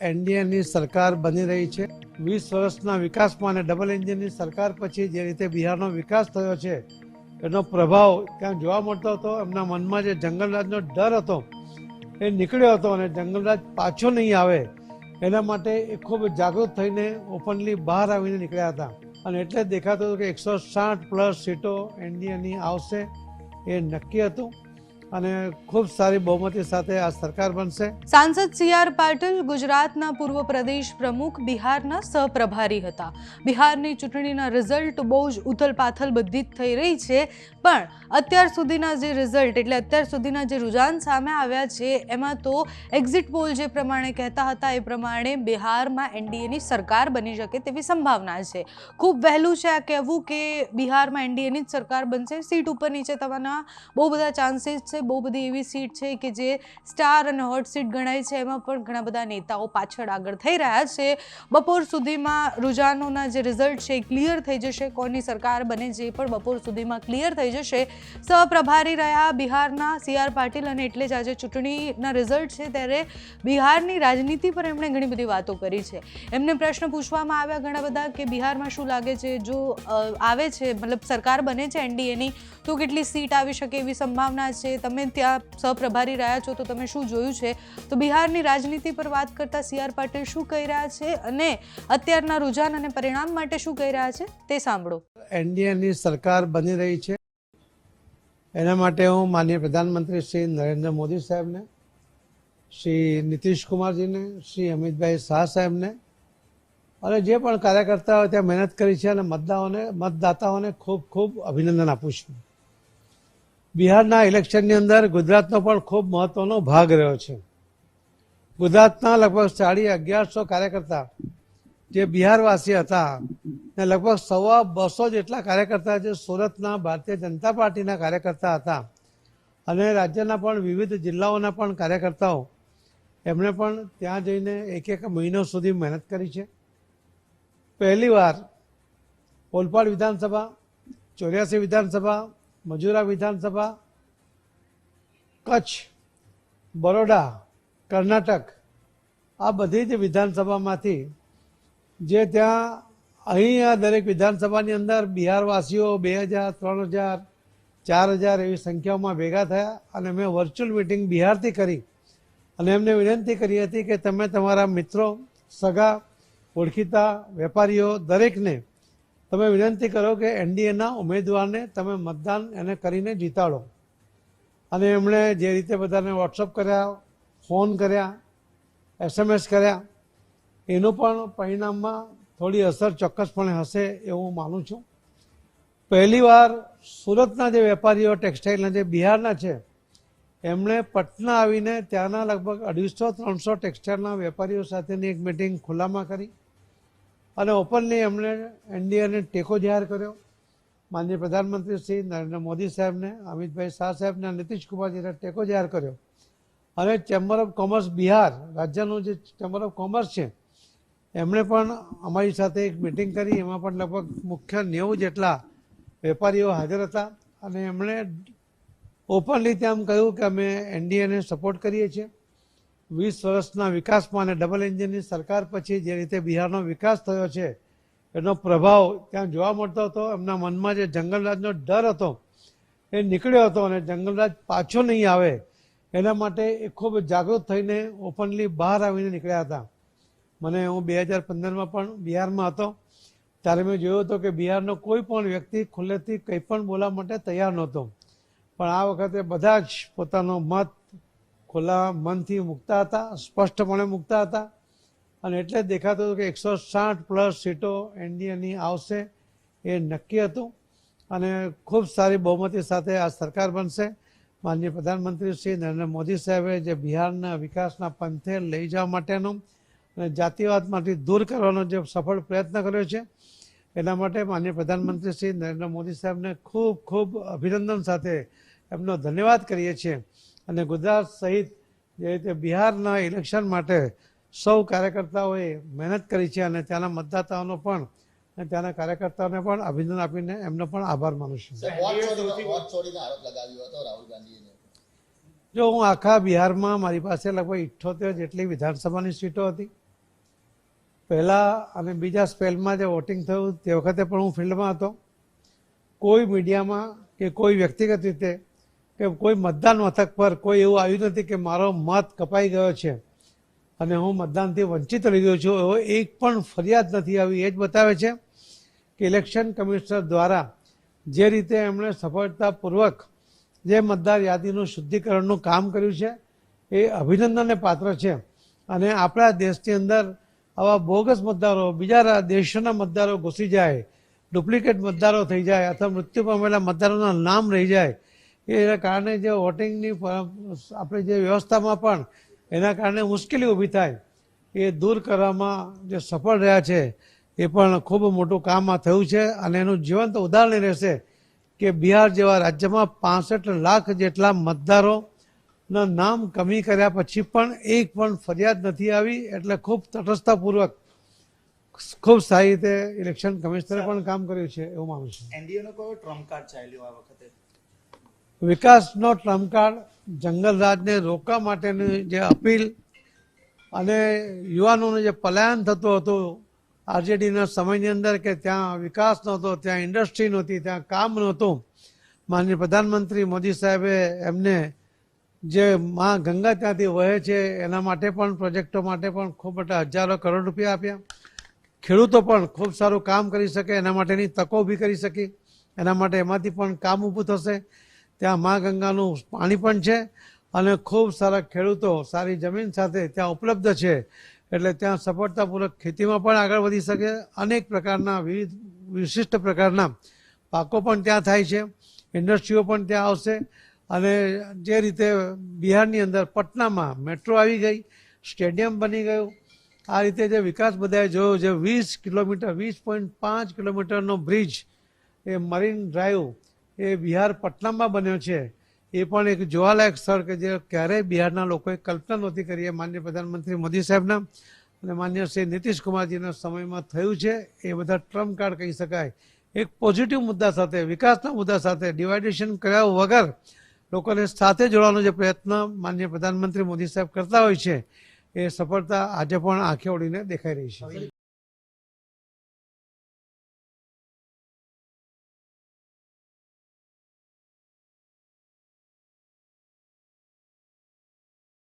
એનડીએની સરકાર બની રહી છે. વીસ વર્ષના વિકાસમાં અને ડબલ એન્જિનની સરકાર પછી જે રીતે બિહારનો વિકાસ થયો છે, એનો પ્રભાવ ત્યાં જોવા મળતો હતો. એમના મનમાં જે જંગલરાજનો ડર હતો, એ નીકળ્યો હતો અને જંગલરાજ પાછો નહીં આવે, એના માટે એ ખૂબ જાગૃત થઈને ઓપનલી બહાર આવીને નીકળ્યા હતા. અને એટલે દેખાતું હતું કે એકસો સાઠ પ્લસ સીટો એનડીએની આવશે એ નક્કી હતું. અને ખૂબ સારી બહુમતી સાથે આ સરકાર બનશે. સાંસદ સી આર પાટીલ ગુજરાતના પૂર્વ પ્રદેશ પ્રમુખ બિહારના સહપ્રભારી હતા. બિહારની ચૂંટણીના રિઝલ્ટ બહુ જ ઉથલપાથલ બધી જ થઈ રહી છે, પણ અત્યાર સુધીના જે રિઝલ્ટ એટલે અત્યાર સુધીના જે રુઝાન સામે આવ્યા છે, એમાં તો એક્ઝિટ પોલ જે પ્રમાણે કહેતા હતા, એ પ્રમાણે બિહારમાં એનડીએની સરકાર બની શકે તેવી સંભાવના છે. ખૂબ વહેલું છે આ કહેવું કે બિહારમાં એનડીએની જ સરકાર બનશે. સીટ ઉપર નીચે થવાના બહુ બધા ચાન્સીસ છે. બહુ બધી એવી સીટ છે કે જે સ્ટાર અને હોટ સીટ ગણાય છે. એમાં પણ ઘણા બધા નેતાઓ પાછળ આગળ થઈ રહ્યા છે. બપોર સુધીમાં રુઝાનોના જે રિઝલ્ટ છે એ ક્લિયર થઈ જશે. કોની સરકાર બને જે પણ બપોર સુધીમાં ક્લિયર થઈ જશે. સહપ્રભારી રહ્યા બિહારના સી આર પાટીલ અને એટલે જ આજે ચૂંટણીના રિઝલ્ટ છે ત્યારે બિહારની રાજનીતિ પર એમણે ઘણી બધી વાતો કરી છે. એમને પ્રશ્ન પૂછવામાં આવ્યા ઘણા બધા કે બિહારમાં શું લાગે છે? જો આવે છે, મતલબ સરકાર બને છે એનડીએની, તો કેટલી સીટ આવી શકે એવી સંભાવના છે? તમે ત્યાં સહપ્રભારી રહ્યા છો, તો તમે શું જોયું છે? તો બિહારની રાજનીતિ પર વાત કરતા સી આર પાટીલ શું કહી રહ્યા છે અને અત્યારના રુઝાન અને પરિણામ માટે શું કહી રહ્યા છે તે સાંભળો. એનડીએની સરકાર બની રહી છે. એના માટે હું માનનીય પ્રધાનમંત્રી શ્રી નરેન્દ્ર મોદી સાહેબને, શ્રી નીતિશ કુમારજીને, શ્રી અમિતભાઈ શાહ સાહેબને અને જે પણ કાર્યકર્તાઓ ત્યાં મહેનત કરી છે અને મતદાઓને મતદાતાઓને ખૂબ ખૂબ અભિનંદન આપું છું. બિહારના ઇલેક્શનની અંદર ગુજરાતનો પણ ખૂબ મહત્વનો ભાગ રહ્યો છે. ગુજરાતના લગભગ સાડી અગિયારસો કાર્યકર્તા જે બિહારવાસી હતા ને લગભગ સવા બસો જેટલા કાર્યકર્તા જે સુરતના ભારતીય જનતા પાર્ટીના કાર્યકર્તા હતા અને રાજ્યના પણ વિવિધ જિલ્લાઓના પણ કાર્યકર્તાઓ એમણે પણ ત્યાં જઈને એક એક મહિનો સુધી મહેનત કરી છે. પહેલીવાર ઓલપાડ વિધાનસભા, ચોર્યાસી વિધાનસભા મજુરા વિધાનસભા, કચ્છ, બરોડા, કર્ણાટક, આ બધી જ વિધાનસભામાંથી જે ત્યાં અહીં આ દરેક વિધાનસભાની અંદર બિહારવાસીઓ બે હજાર, ત્રણ હજાર, ચાર હજાર એવી સંખ્યામાં ભેગા થયા અને મેં વર્ચ્યુઅલ મિટિંગ બિહારથી કરી. અને એમને વિનંતી કરી હતી કે તમે તમારા મિત્રો, સગા, ઓળખીતા, વેપારીઓ દરેકને તમે વિનંતી કરો કે એનડીએના ઉમેદવારને તમે મતદાન એને કરીને જીતાડો. અને એમણે જે રીતે બધાને વોટ્સઅપ કર્યા, ફોન કર્યા એસએમએસ કર્યા, એનું પણ પરિણામમાં થોડી અસર ચોક્કસપણે હશે એવું માનું છું. પહેલીવાર સુરતના જે વેપારીઓ, ટેક્સટાઇલના જે બિહારના છે, એમણે પટના આવીને ત્યાંના લગભગ અઢીસો, ત્રણસો ટેક્સટાઇલના વેપારીઓ સાથેની એક મિટિંગ ખુલ્લામાં કરી. અને ઓપનલી એમણે એનડીએને ટેકો જાહેર કર્યો. માનનીય પ્રધાનમંત્રી શ્રી નરેન્દ્ર મોદી સાહેબને, અમિતભાઈ શાહ સાહેબને નીતિશ કુમારજીને ટેકો જાહેર કર્યો. અને ચેમ્બર ઓફ કોમર્સ બિહાર, રાજ્યનું જે ચેમ્બર ઓફ કોમર્સ છે, એમણે પણ અમારી સાથે એક મિટિંગ કરી. એમાં પણ લગભગ મુખ્ય નેવું જેટલા વેપારીઓ હાજર હતા. અને એમણે ઓપનલી તેમ કહ્યું કે અમે એનડીએને સપોર્ટ કરીએ છીએ. વીસ વર્ષના વિકાસમાં અને ડબલ એન્જિનની સરકાર પછી જે રીતે બિહારનો વિકાસ થયો છે, એનો પ્રભાવ ત્યાં જોવા મળતો હતો. એમના મનમાં જે જંગલરાજનો ડર હતો, એ નીકળ્યો હતો અને જંગલરાજ પાછો નહીં આવે, એના માટે એ ખૂબ જાગૃત થઈને ઓપનલી બહાર આવીને નીકળ્યા હતા. મને હું બે હજાર પંદરમાં પણ બિહારમાં હતો, ત્યારે મેં જોયું હતું કે બિહારનો કોઈ પણ વ્યક્તિ ખુલ્લેથી કંઈ પણ બોલવા માટે તૈયાર નહોતો. પણ આ વખતે બધા જ પોતાનો મત ખુલ્લા મનથી મૂકતા હતા, સ્પષ્ટપણે મૂકતા હતા. અને એટલે દેખાતું હતું કે એકસો સાઠ પ્લસ સીટો એનડીએની આવશે એ નક્કી હતું. અને ખૂબ સારી બહુમતી સાથે આ સરકાર બનશે. માનનીય પ્રધાનમંત્રી શ્રી નરેન્દ્ર મોદી સાહેબે જે બિહારના વિકાસના પંથે લઈ જવા માટેનું અને જાતિવાદમાંથી દૂર કરવાનો જે સફળ પ્રયત્ન કર્યો છે, એના માટે માનનીય પ્રધાનમંત્રી શ્રી નરેન્દ્ર મોદી સાહેબને ખૂબ ખૂબ અભિનંદન સાથે એમનો ધન્યવાદ કરીએ છીએ. અને ગુજરાત સહિત જે રીતે બિહારના ઇલેક્શન માટે સૌ કાર્યકર્તાઓએ મહેનત કરી છે અને ત્યાંના મતદાતાઓનો પણ અને ત્યાંના કાર્યકર્તાઓને પણ અભિનંદન આપીને એમનો પણ આભાર માનું છું. જો હું આખા બિહારમાં મારી પાસે લગભગ ઇઠ્ઠોતેર જેટલી વિધાનસભાની સીટો હતી. પહેલાં અને બીજા સ્પેલમાં જે વોટિંગ થયું તે વખતે પણ હું ફિલ્ડમાં હતો. કોઈ મીડિયામાં કે કોઈ વ્યક્તિગત રીતે કે કોઈ મતદાન મથક પર કોઈ એવું આવ્યું નથી કે મારો મત કપાઈ ગયો છે અને હું મતદાનથી વંચિત રહી ગયો છું, એવો એક પણ ફરિયાદ નથી આવી. એ જ બતાવે છે કે ઇલેક્શન કમિશનર દ્વારા જે રીતે એમણે સફળતાપૂર્વક જે મતદાર યાદીનું શુદ્ધિકરણનું કામ કર્યું છે, એ અભિનંદનને પાત્ર છે. અને આપણા દેશની અંદર આવા બોગસ મતદારો બીજા દેશોના મતદારો ઘૂસી જાય, ડુપ્લિકેટ મતદારો થઈ જાય, અથવા મૃત્યુ પામેલા મતદારોના નામ રહી જાય એના કારણે જે વોટિંગની આપણે જે વ્યવસ્થામાં પણ એના કારણે મુશ્કેલી ઊભી થાય, એ દૂર કરવામાં જે સફળ રહ્યા છે, એ પણ ખૂબ મોટું કામ આ થયું છે અને એનું જીવંત ઉદાહરણ રહેશે કે બિહાર જેવા રાજ્યમાં પાસઠ લાખ જેટલા મતદારોના નામ કમી કર્યા પછી પણ એક પણ ફરિયાદ નથી આવી એટલે ખૂબ તટસ્થતાપૂર્વક ખૂબ સારી રીતે ઇલેક્શન કમિશનરે પણ કામ કર્યું છે એવું માનું છું. એનડીએનો કયો ટ્રમ્પ કાર્ડ ચાલ્યો આ વખતે? વિકાસનો ટ્રમ્પ જંગલરાજને જંગલ રાજને રોકવા માટેની જે અપીલ અને યુવાનોનું જે પલાયન થતું હતું, આરજેડીના સમયની અંદર કે ત્યાં વિકાસ નહોતો, ત્યાં ઇન્ડસ્ટ્રી નહોતી, ત્યાં કામ નહોતું, માનનીય પ્રધાનમંત્રી મોદી સાહેબે એમને જે માં ગંગા ત્યાંથી વહે છે, એના માટે પણ, પ્રોજેક્ટો માટે પણ ખૂબ મોટા હજારો કરોડ રૂપિયા આપ્યા. ખેડૂતો પણ ખૂબ સારું કામ કરી શકે, એના માટેની તકો ઊભી કરી શકી, એના માટે એમાંથી પણ કામ ઊભું થશે. ત્યાં મા ગંગાનું પાણી પણ છે અને ખૂબ સારા ખેડૂતો સારી જમીન સાથે ત્યાં ઉપલબ્ધ છે. એટલે ત્યાં સફળતાપૂર્વક ખેતીમાં પણ આગળ વધી શકે. અનેક પ્રકારના વિવિધ વિશિષ્ટ પ્રકારના પાકો પણ ત્યાં થાય છે. ઇન્ડસ્ટ્રીઓ પણ ત્યાં આવશે. અને જે રીતે બિહારની અંદર પટનામાં મેટ્રો આવી ગઈ, સ્ટેડિયમ બની ગયું. આ રીતે જે વિકાસ બધાએ જોયો જે વીસ કિલોમીટર, વીસ પોઈન્ટ પાંચ કિલોમીટરનો બ્રિજ એ મરીન ડ્રાઈવ એ બિહાર પટનામાં બન્યો છે. એ પણ એક જોવાલાયક સ્થળ કે જે ક્યારેય બિહારના લોકોએ કલ્પના નહોતી કરી. એ માન્ય પ્રધાનમંત્રી મોદી સાહેબના અને માન્ય શ્રી નીતિશ કુમારજીના સમયમાં થયું છે. એ બધા ટ્રમ્પ કાર્ડ કહી શકાય. એક પોઝિટિવ મુદ્દા સાથે, વિકાસના મુદ્દા સાથે, ડિવાઇડેશન કર્યા વગર લોકોને સાથે જોડવાનો જે પ્રયત્ન માન્ય પ્રધાનમંત્રી મોદી સાહેબ કરતા હોય છે, એ સફળતા આજે પણ આંખે ઓળીને દેખાઈ રહી છે.